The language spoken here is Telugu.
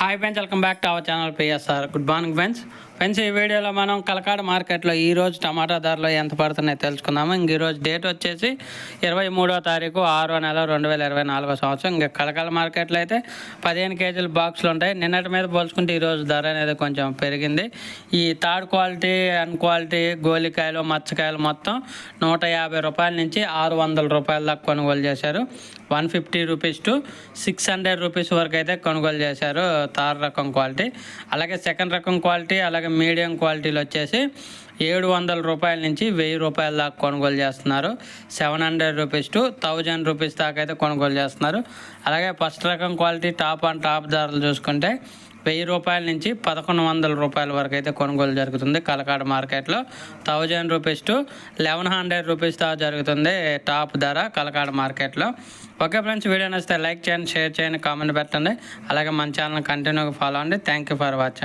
Hi friends, welcome back to our channel PSR. Good morning friends. Friends ఈ వీడియోలో మనం కలకాడ మార్కెట్లో ఈరోజు టమాటా ధరలు ఎంత పడుతున్నాయో తెలుసుకుందాము. ఇంక ఈరోజు డేట్ వచ్చేసి ఇరవై మూడో తారీఖు ఆరో నెల రెండు వేల ఇరవై నాలుగో సంవత్సరం. ఇంకా కలకాడ మార్కెట్లో అయితే పదిహేను కేజీల బాక్సులు ఉంటాయి. నిన్నటి మీద పోల్చుకుంటే ఈరోజు ధర అనేది కొంచెం పెరిగింది. ఈ థర్డ్ క్వాలిటీ అన్ క్వాలిటీ గోలికాయలు మచ్చకాయలు మొత్తం నూట యాభై రూపాయల నుంచి ఆరు వందల రూపాయల దాకా కొనుగోలు చేశారు. One fifty rupees to six hundred rupees వరకు అయితే కొనుగోలు చేశారు థర్డ్ రకం క్వాలిటీ. అలాగే సెకండ్ రకం క్వాలిటీ అలాగే మీడియం క్వాలిటీలు వచ్చేసి ఏడు వందల రూపాయల నుంచి వెయ్యి రూపాయల దాకా కొనుగోలు చేస్తున్నారు. Seven hundred rupees to thousand rupees దాకా అయితే కొనుగోలు చేస్తున్నారు. అలాగే ఫస్ట్ రకం క్వాలిటీ టాప్ అండ్ టాప్ ధరలు చూసుకుంటే వెయ్యి రూపాయల నుంచి పదకొండు వందల రూపాయల వరకు అయితే కొనుగోలు జరుగుతుంది కలకాడ మార్కెట్లో. Thousand rupees to eleven hundred rupees దాకా జరుగుతుంది టాప్ ధర కలకాడ మార్కెట్లో. ఓకే ఫ్రెండ్స్ వీడియో నచ్చితే లైక్ చేయండి షేర్ చేయండి కామెంట్ పెట్టండి. అలాగే మన ఛానల్ కంటిన్యూగా ఫాలో అండి థ్యాంక్ యూ ఫర్ వాచింగ్